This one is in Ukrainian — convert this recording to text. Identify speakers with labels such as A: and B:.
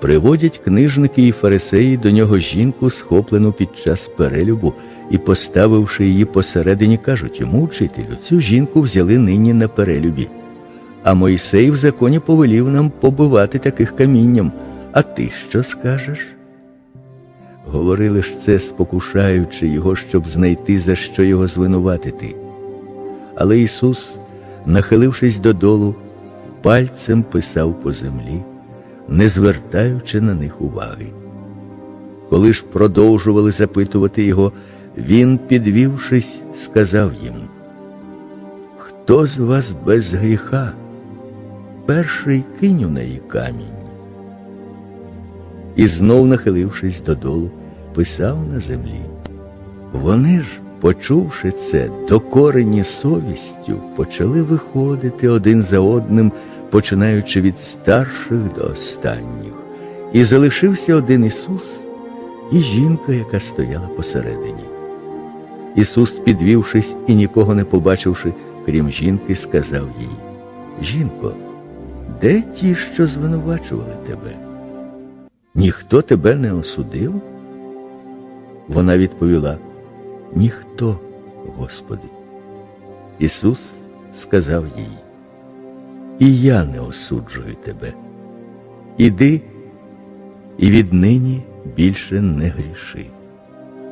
A: Приводять книжники і фарисеї до нього жінку, схоплену під час перелюбу, і, поставивши її посередині, кажуть йому, учителю, цю жінку взяли нині на перелюбі. А Мойсей в законі повелів нам побивати таких камінням. А ти що скажеш? Говорили ж це, спокушаючи його, щоб знайти, за що його звинуватити. Але Ісус, нахилившись додолу, пальцем писав по землі, не звертаючи на них уваги. Коли ж продовжували запитувати його, він, підвівшись, сказав їм: Хто з вас без гріха? Перший кинь у неї камінь. І знов, нахилившись додолу, писав на землі. Вони ж, почувши це, докорені совістю, почали виходити один за одним, починаючи від старших до останніх. І залишився один Ісус і жінка, яка стояла посередині. Ісус, підвівшись і нікого не побачивши, крім жінки, сказав їй: Жінко, де ті, що звинувачували тебе? Ніхто тебе не осудив? Вона відповіла: Ніхто, Господи. Ісус сказав їй: І я не осуджую тебе. Іди і віднині більше не гріши.